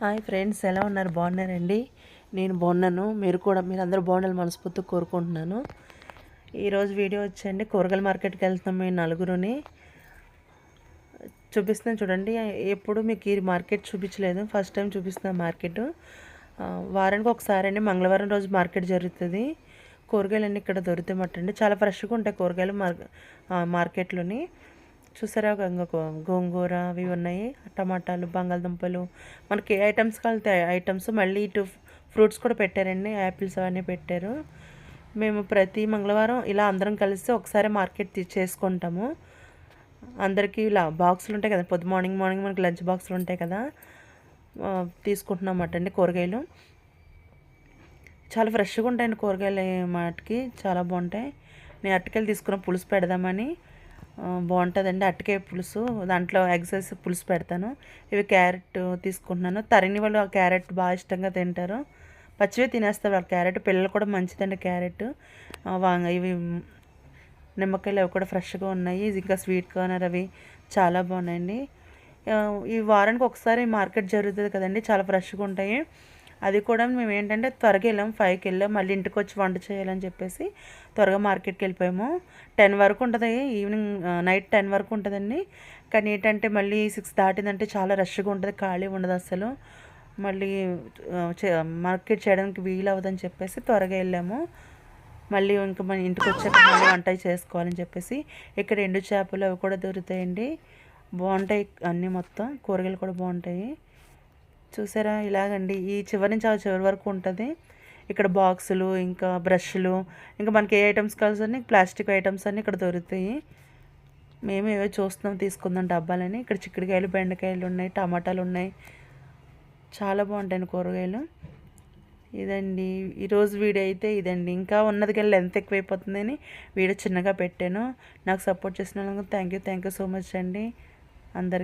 Hi friends ఎలా ఉన్నారు? బాగున్నారండి? నేను బాగున్నాను. మీరు కూడా మీరు అందరూ బాగుండాలి మనస్ఫూర్తిగా కోరుకుంటున్నాను. ఈరోజు వీడియో వచ్చండి కూరగాయల మార్కెట్కి వెళ్తున్నాం మేము నలుగురుని. చూపిస్తున్నాను చూడండి. ఎప్పుడు మీకు ఈ మార్కెట్ చూపించలేదు. ఫస్ట్ టైం చూపిస్తున్నాను మార్కెట్. వారానికి ఒకసారి అండి. మంగళవారం రోజు మార్కెట్ జరుగుతుంది. కూరగాయలు అన్నీ ఇక్కడ దొరుకుతాయన్నమాట చాలా ఫ్రెష్గా ఉంటాయి కూరగాయలు మార్కెట్లోని. చూసారా? గంగ గోంగూర అవి ఉన్నాయి. టమాటాలు బంగాళదుంపలు. మనకి ఏ ఐటమ్స్ కలితే ఐటమ్స్. మళ్ళీ ఇటు ఫ్రూట్స్ కూడా పెట్టారండి. యాపిల్స్ అవన్నీ పెట్టారు. మేము ప్రతి మంగళవారం ఇలా అందరం కలిసి ఒకసారి మార్కెట్ చేసుకుంటాము. అందరికీ ఇలా బాక్సులు ఉంటాయి కదా. పొద్దు మార్నింగ్ మార్నింగ్ మనకి లంచ్ బాక్సులు ఉంటాయి కదా. తీసుకుంటున్నాం అండి కూరగాయలు. చాలా ఫ్రెష్గా ఉంటాయండి కూరగాయలు మాటకి. చాలా బాగుంటాయి. నేను అరటికాయలు తీసుకున్న పులుసు పెడదామని. బాగుంటుందండి. అట్టకాయ పులుసు. దాంట్లో ఎగ్సైజ్ పులుసు పెడతాను. ఇవి క్యారెట్ తీసుకుంటున్నాను. తరిని వాళ్ళు ఆ క్యారెట్ బాగా ఇష్టంగా తింటారు. పచ్చివే తినేస్తారు వాళ్ళు. క్యారెట్ పిల్లలు కూడా మంచిదండి క్యారెట్. వాంగ ఇవి నిమ్మకాయలు అవి కూడా ఫ్రెష్గా ఉన్నాయి. ఇంకా స్వీట్ కార్నర్ అవి చాలా బాగున్నాయండి. ఈ వారానికి ఒకసారి మార్కెట్ జరుగుతుంది కదండి. చాలా ఫ్రెష్గా ఉంటాయి. అది కూడా మేము ఏంటంటే త్వరగా వెళ్ళాం ఫైవ్కి వెళ్ళాం మళ్ళీ ఇంటికి వచ్చి వంట చేయాలని చెప్పేసి త్వరగా మార్కెట్కి వెళ్ళిపోయాము. టెన్ వరకు ఉంటుంది ఈవినింగ్ నైట్ టెన్ వరకు ఉంటుందండి. కానీ ఏంటంటే మళ్ళీ సిక్స్ దాటిందంటే చాలా రష్గా ఉంటుంది ఖాళీ ఉండదు అసలు మళ్ళీ చే- మార్కెట్ చేయడానికి వీలు అవ్వదని చెప్పేసి త్వరగా వెళ్ళాము. మళ్ళీ ఇంకా మన ఇంటికి వచ్చాక మళ్ళీ వంట చేసుకోవాలని చెప్పేసి ఇక్కడ ఎండు చేపలు అవి కూడా దొరుకుతాయండి. బాగుంటాయి అన్నీ మొత్తం కూరగాయలు కూడా బాగుంటాయి. చూసారా? ఇలాగండి. ఈ చివరి నుంచి ఆ చివరి వరకు ఉంటుంది. ఇక్కడ బాక్సులు ఇంకా బ్రష్లు ఇంకా మనకి ఏ ఐటమ్స్ కావాల్సిన ప్లాస్టిక్ ఐటమ్స్ అన్నీ ఇక్కడ దొరుకుతాయి. మేము ఏవో చూస్తున్నాం తీసుకుందాం డబ్బాలని. ఇక్కడ చిక్కుడుకాయలు బెండకాయలు ఉన్నాయి టమాటాలు ఉన్నాయి. చాలా బాగుంటాయి కూరగాయలు. ఇదండి. ఈరోజు వీడియో అయితే ఇదండి. ఇంకా ఉన్నది కానీ లెంత్ ఎక్కువైపోతుందని వీడియో చిన్నగా పెట్టాను. నాకు సపోర్ట్ చేసిన thank you thank you so much అండి. అందరికీ